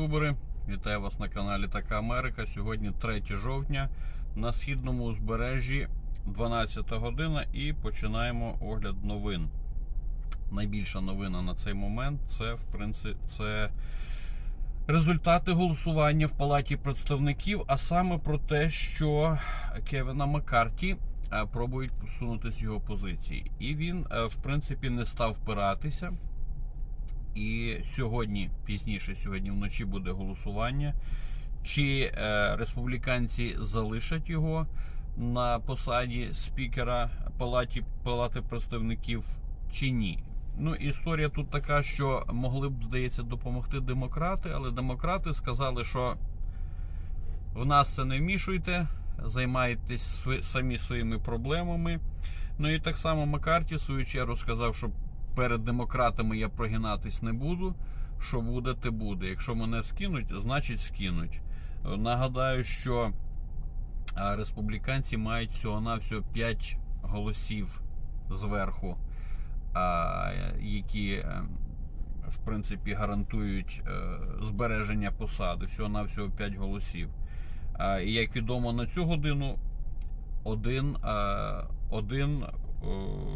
Ютубери! Вітаю вас на каналі Така Америка. Сьогодні 3 жовтня на східному узбережжі 12 година і починаємо огляд новин. Найбільша новина на цей момент це в принципі це результати голосування в Палаті представників, а саме про те, що Кевіна Маккарті е, пробують посунути з його позиції. І він, е, в принципі, не став впиратися. І сьогодні, пізніше, сьогодні вночі буде голосування. Чи е, республіканці залишать його на посаді спікера Палаті, Палати представників, чи ні? Ну, історія тут така, що могли б, здається, допомогти демократи, але демократи сказали, що в нас це не вмішуйте, займайтесь самі своїми проблемами. Ну і так само Маккарті, в свою чергу, сказав, що перед демократами я прогинатись не буду. Що буде, те буде. Якщо мене скинуть, значить скинуть. Е, Нагадаю, що республіканці мають всього-навсього 5 голосів зверху, які, е, в принципі, гарантують е, збереження посади. Всього-навсього 5 голосів. І як відомо на цю годину, один, е, один е,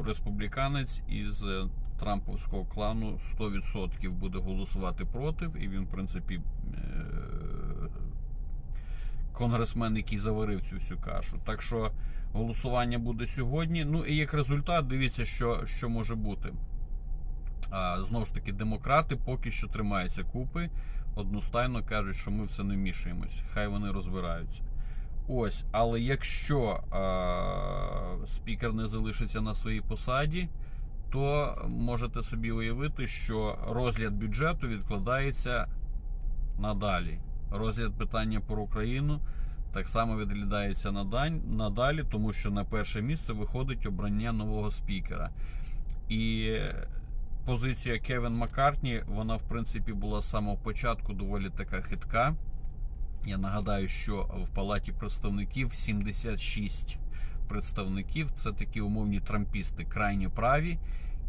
республіканець із е, Трамповського клану 100% буде голосувати проти, і він, в принципі, е, конгресмен, який заварив цю всю кашу. Так що голосування буде сьогодні. Ну і як результат, дивіться, що, що може бути. А, знову ж таки, демократи поки що тримаються купи. Одностайно кажуть, що ми в це не вмішуємось. Хай вони розбираються. Ось, але якщо е, спікер не залишиться на своїй посаді, то можете собі уявити, що розгляд бюджету відкладається надалі. Розгляд питання про Україну так само відглядається надалі, тому що на перше місце виходить обрання нового спікера. І позиція Кевін Маккартні, вона, в принципі, була з самого початку доволі така хитка. Я нагадаю, що в Палаті представників 76 представників це такі умовні трампісти, крайньо праві,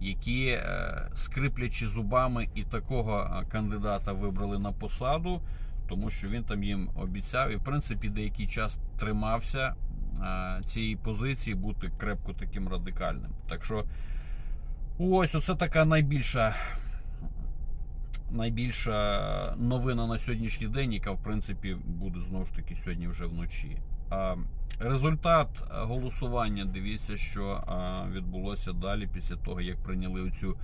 які, е, скриплячи зубами, і такого е, кандидата вибрали на посаду, тому що він там їм обіцяв і, в принципі, деякий час тримався е, цієї позиції бути крепко таким радикальним. Так що, ось оце така найбільша найбільша новина на сьогоднішній день, яка в принципі буде знову ж таки сьогодні вже вночі. Результат голосування, дивіться, що відбулося далі після того, як прийняли оцю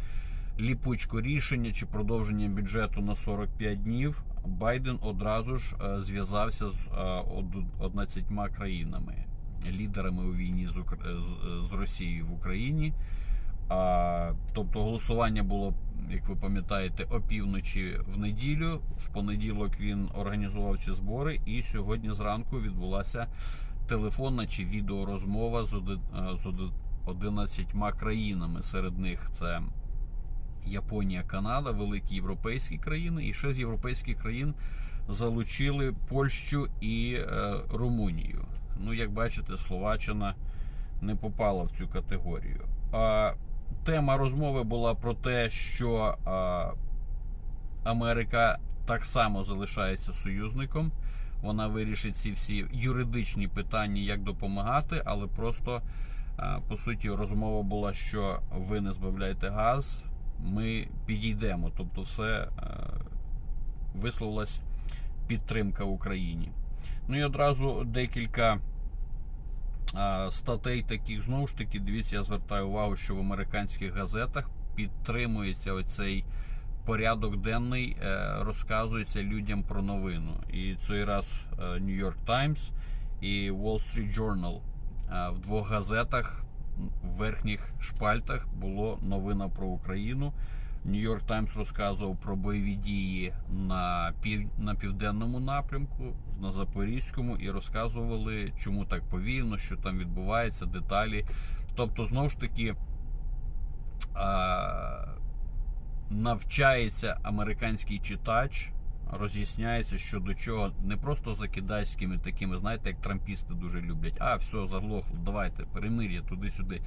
ліпучку рішення чи продовження бюджету на 45 днів. Байден одразу ж зв'язався з а, 11 країнами, лідерами у війні з Росією в Україні. Тобто голосування було, як ви пам'ятаєте, опівночі в неділю. В понеділок він організував ці збори, і сьогодні зранку відбулася телефонна чи відеорозмова з оди- е, з оди- 11 країнами. Серед них це Японія, Канада, великі європейські країни, і ще з європейських країн залучили Польщу і е, Румунію. Ну, як бачите, Словаччина не попала в цю категорію. Тема розмови була про те, що Америка так само залишається союзником. Вона вирішить ці всі юридичні питання, як допомагати, але просто по суті розмова була, що ви не збавляєте газ, ми підійдемо. Тобто, все висловилась підтримка Україні. Ну і одразу декілька статей таких знову ж таки, дивіться, я звертаю увагу, що в американських газетах підтримується оцей порядок денний, е, розказується людям про новину. І цей раз е, New York Times і Wall Street Journal. Е, В двох газетах в верхніх шпальтах було новина про Україну. York Times розказував про бойові дії на пів на південному напрямку, на Запорізькому, і розказували, чому так повільно, що там відбувається, деталі. Тобто, знову ж таки, а, навчається американський читач, роз'ясняється, що до чого не просто за китайськими такими, знаєте, як трампісти дуже люблять. А, все, заглохло, давайте, перемир'я туди-сюди.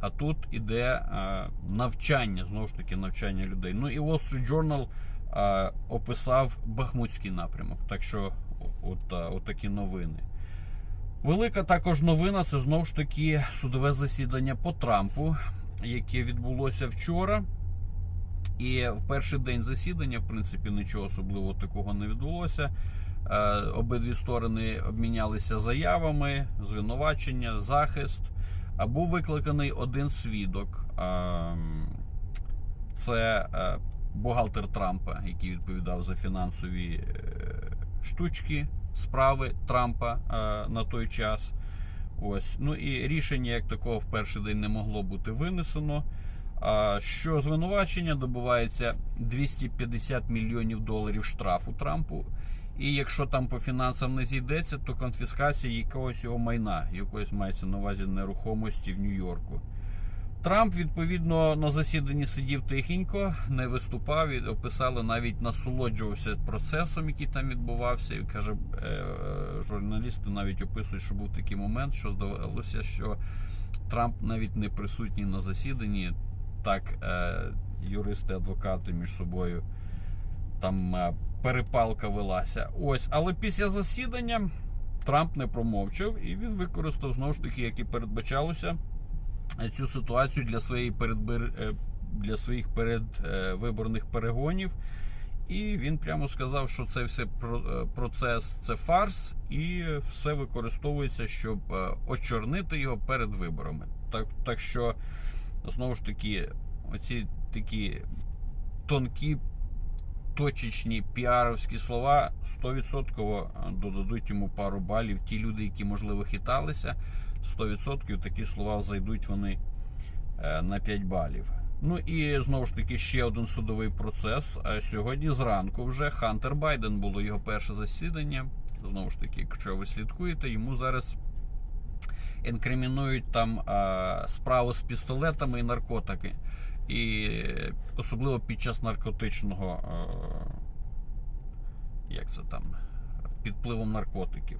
А тут іде е, навчання, знову ж таки, навчання людей. Ну і Wall Street Journal е, описав Бахмутський напрямок. Так що, от, е, от такі новини. Велика також новина це знову ж таки судове засідання по Трампу, яке відбулося вчора. І в перший день засідання, в принципі, нічого особливого такого не відбулося. Обидві сторони обмінялися заявами, звинувачення, захист. Був викликаний один свідок. Це е, бухгалтер Трампа, який відповідав за фінансові е, штучки, справи Трампа е, на той час. Ось. Ну і рішення як такого в перший день не могло бути винесено. Що звинувачення добувається 250 мільйонів доларів штрафу Трампу. І якщо там по фінансам не зійдеться, то конфіскація якогось його майна, якоїсь мається на увазі нерухомості в Нью-Йорку. Трамп, відповідно, на засіданні сидів тихенько, не виступав і описали, навіть насолоджувався процесом, який там відбувався. І каже, е, журналісти навіть описують, що був такий момент, що здавалося, що Трамп навіть не присутній на засіданні. Так, е, юристи, адвокати між собою там е, перепалка велася. Ось, але після засідання Трамп не промовчав і він використав знову ж таки, як і передбачалося, цю ситуацію для своєї передбир... е, для своїх передвиборних перегонів. І він прямо сказав, що це все е, процес це фарс, і все використовується, щоб е, очорнити його перед виборами. Так, так що, знову ж таки, оці такі тонкі, точечні піаровські слова 100% додадуть йому пару балів. Ті люди, які можливо хиталися, 100% такі слова зайдуть вони е, на 5 балів. Ну і знову ж таки ще один судовий процес. Е, Сьогодні зранку вже Хантер Байден було його перше засідання. Знову ж таки, якщо ви слідкуєте, йому зараз інкримінують там е, справу з пістолетами і наркотики. І особливо під час наркотичного, е, як це там, під впливом наркотиків.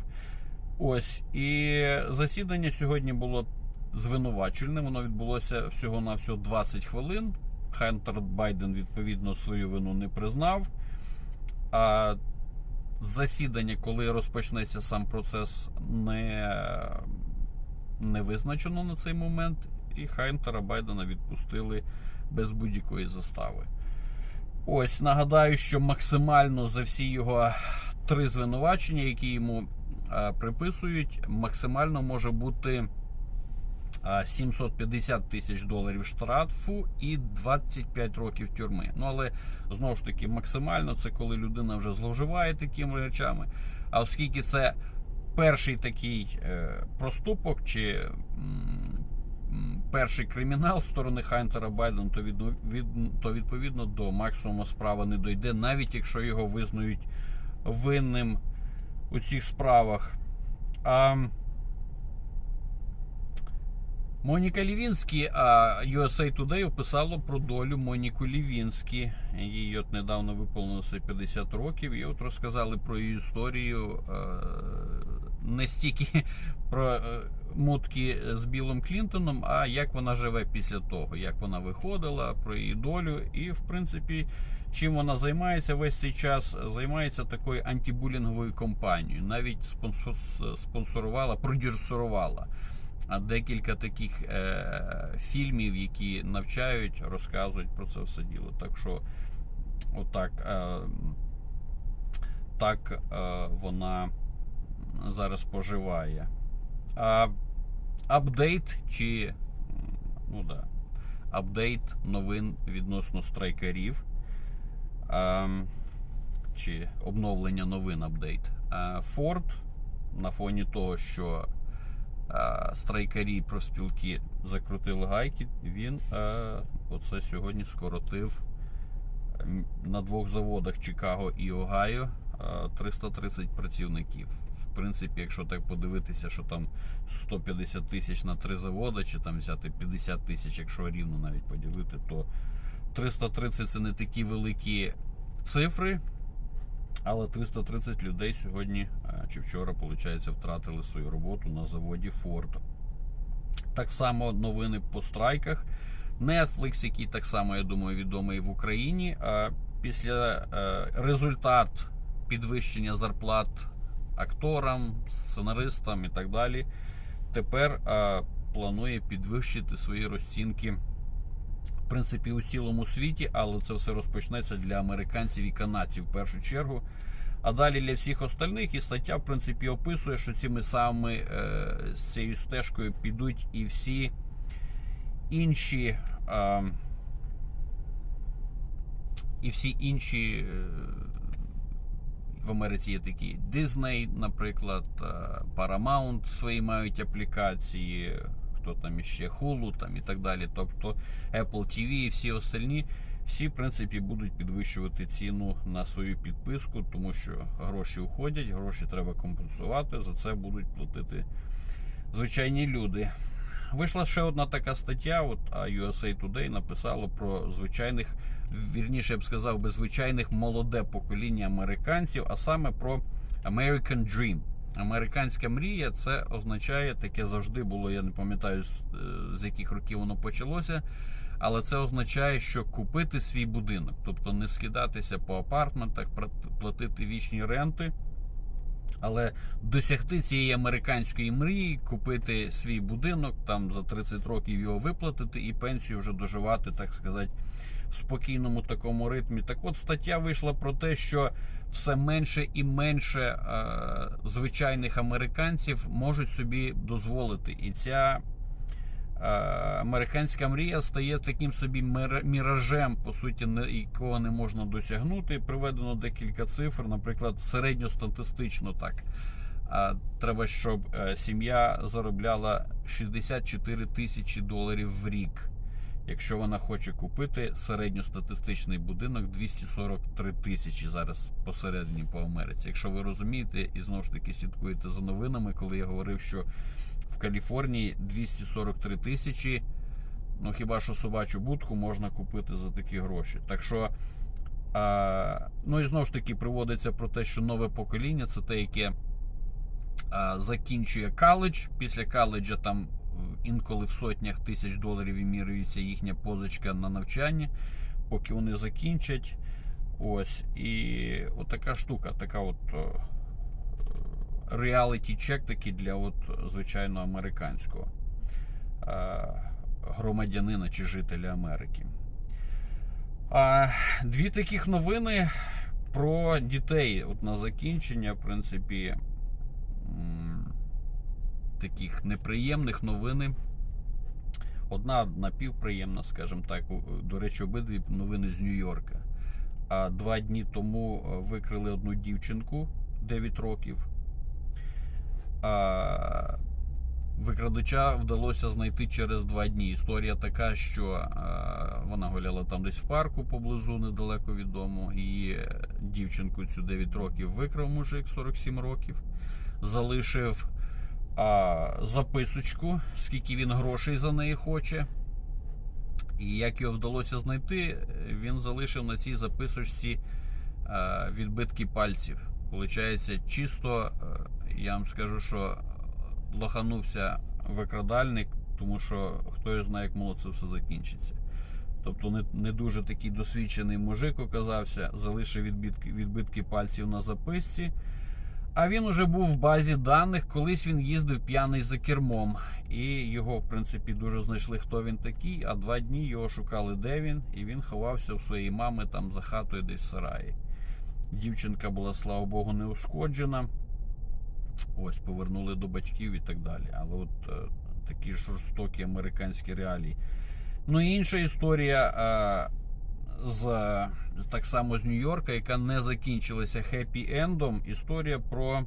Ось і засідання сьогодні було звинувачувальним. Воно відбулося всього на всього 20 хвилин. Хантер Байден відповідно свою вину не признав. А засідання, коли розпочнеться сам процес, не, не визначено на цей момент. І Хантера Байдена відпустили без будь-якої застави. Ось нагадаю, що максимально за всі його три звинувачення, які йому е, приписують, максимально може бути е, 750 тисяч доларів штрафу і 25 років тюрми. Ну але знову ж таки, максимально це коли людина вже зловживає такими речами. А оскільки це перший такий е, проступок чи перший кримінал з сторони Хантера Байдена, то, від, від, то відповідно до максимуму справа не дойде, навіть якщо його визнають винним у цих справах. А, Моніка Лівінські, а USA Today описало про долю Моніку Лівінські. Їй от недавно виповнилося 50 років. І от розказали про її історію е, не стільки про е, мутки з Білом Клінтоном, а як вона живе після того, як вона виходила, про її долю. І, в принципі, чим вона займається весь цей час, займається такою антибулінговою кампанією. Навіть спонсор- спонсорувала, продюсерувала а декілька таких е, фільмів, які навчають, розказують про це все діло. Так що, отак, е, так е, вона зараз поживає. А апдейт чи ну да, апдейт новин відносно страйкарів. Е, чи обновлення новин апдейт. Е, Форд на фоні того, що е, страйкарі профспілки закрутили гайки, він е, оце сьогодні скоротив на двох заводах Чикаго і Огайо е, 330 працівників. Принципі, якщо так подивитися, що там 150 тисяч на три заводи, чи там взяти 50 тисяч, якщо рівно навіть поділити, то 330 це не такі великі цифри. Але 330 людей сьогодні е, чи вчора, виходить, втратили свою роботу на заводі Ford. Так само новини по страйках. Netflix, який так само, я думаю, відомий в Україні, а після е, результат підвищення зарплат акторам, сценаристам і так далі, тепер е, планує підвищити свої розцінки. В принципі, у цілому світі, але це все розпочнеться для американців і канадців в першу чергу. А далі для всіх остальних і стаття, в принципі, описує, що цими самими е, з цією стежкою підуть і всі інші. Е, і всі інші е, в Америці є такі Disney, наприклад, е, Paramount свої мають аплікації, хто там іще Hulu там і так далі. Тобто Apple TV і всі остальні, всі, в принципі, будуть підвищувати ціну на свою підписку, тому що гроші уходять, гроші треба компенсувати. За це будуть платити звичайні люди. Вийшла ще одна така стаття. От USA Today написало про звичайних, вірніше я б сказав, би звичайних молоде покоління американців, а саме про American Dream. Американська мрія це означає, таке завжди було. Я не пам'ятаю з, з яких років воно почалося. Але це означає, що купити свій будинок, тобто не скидатися по апартментах, платити вічні ренти. Але досягти цієї американської мрії, купити свій будинок, там за 30 років його виплатити і пенсію вже доживати, так сказати, в спокійному такому ритмі. Так от стаття вийшла про те, що все менше і менше е, звичайних американців можуть собі дозволити. І ця американська мрія стає таким собі міражем, по суті, якого не можна досягнути. Приведено декілька цифр, наприклад, середньостатистично так. Треба, щоб е, сім'я заробляла 64 тисячі доларів в рік. Якщо вона хоче купити середньостатистичний будинок 243 тисячі зараз посередині по Америці. Якщо ви розумієте і знову ж таки слідкуєте за новинами, коли я говорив, що в Каліфорнії 243 тисячі, ну хіба що собачу будку можна купити за такі гроші. Так що, а, ну і знову ж таки приводиться про те, що нове покоління це те, яке закінчує каледж. Після каледжа там інколи в сотнях тисяч доларів вимірюється їхня позичка на навчання, поки вони закінчать. Ось. І отака штука, така от реаліті чек такий для от звичайно американського громадянина чи жителя Америки. А Дві таких новини про дітей. От на закінчення, в принципі, таких неприємних новини. Одна напівприємна, скажімо так. До речі, обидві новини з Нью-Йорка. А два дні тому викрили одну дівчинку 9 років. А викрадача вдалося знайти через два дні. Історія така, що вона гуляла там десь в парку поблизу, недалеко від дому. І дівчинку цю 9 років викрав мужик 47 років, залишив а, записочку, скільки він грошей за неї хоче. І як його вдалося знайти, він залишив на цій записочці а, відбитки пальців. Получається, чисто, я вам скажу, що лоханувся викрадальник, тому що хто знає, як молодь це все закінчиться. Тобто не не дуже такий досвідчений мужик оказався, залишив відбитки, відбитки пальців на записці. А він уже був в базі даних, колись він їздив п'яний за кермом. І його, в принципі, дуже знайшли, хто він такий. А два дні його шукали, де він, і він ховався у своїй мами там за хатою десь в сараї. Дівчинка була, слава Богу, не ушкоджена. Ось, повернули до батьків і так далі. Але от е, такі жорстокі американські реалії. Ну і інша історія. Е, з так само з Нью-Йорка, яка не закінчилася хеппі-ендом. Історія про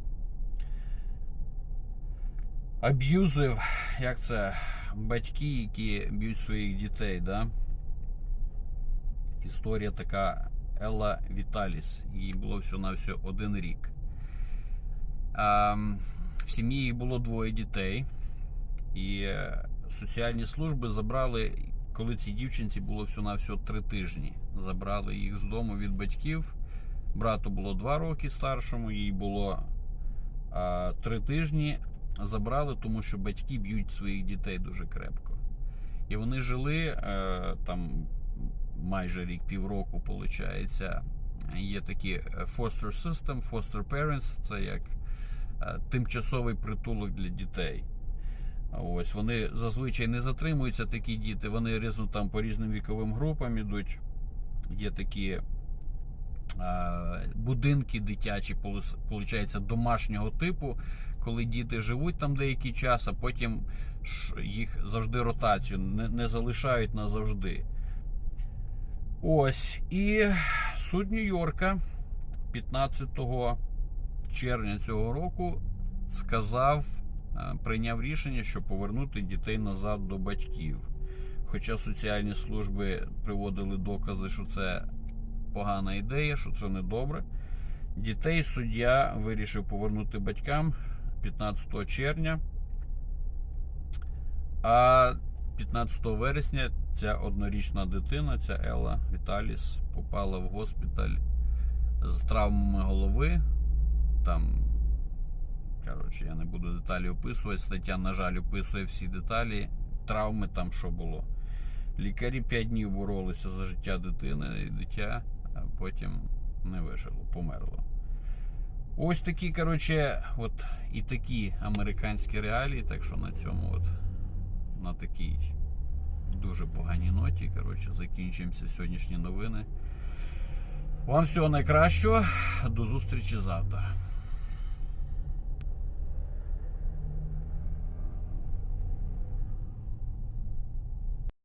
аб'юзив, як це, батьки, які б'ють своїх дітей. да? Історія така Елла Віталіс. Їй було всього на все один рік. А, В сім'ї було двоє дітей, і е, соціальні служби забрали коли цій дівчинці було всього-навсього три тижні. Забрали їх з дому від батьків. Брату було два роки старшому, їй було а, три тижні. Забрали, тому що батьки б'ють своїх дітей дуже крепко. І вони жили е, там майже рік, півроку, виходить. Є такі е, foster system, foster parents, це як е, тимчасовий притулок для дітей. А Ось вони зазвичай не затримуються такі діти, вони різно там по різним віковим групам ідуть. Є такі е, будинки дитячі, виходить, домашнього типу, коли діти живуть там деякий час, а потім їх завжди ротацію не, не залишають назавжди. Ось. І суд Нью-Йорка 15 червня цього року сказав, прийняв рішення, що повернути дітей назад до батьків. Хоча соціальні служби приводили докази, що це погана ідея, що це не добре. Дітей суддя вирішив повернути батькам 15 червня. А 15 вересня ця однорічна дитина, ця Елла Віталіс, попала в госпіталь з травмами голови. Там, коротше, я не буду деталі описувати. Стаття, на жаль, описує всі деталі. Травми там що було. Лікарі 5 днів боролися за життя дитини і дитя, потім не вижило, померло. Ось такі, коротше, от і такі американські реалії, так що на цьому от на такій дуже поганій ноті. Коротше, закінчуємося сьогоднішні новини. Вам всього найкращого. До зустрічі завтра.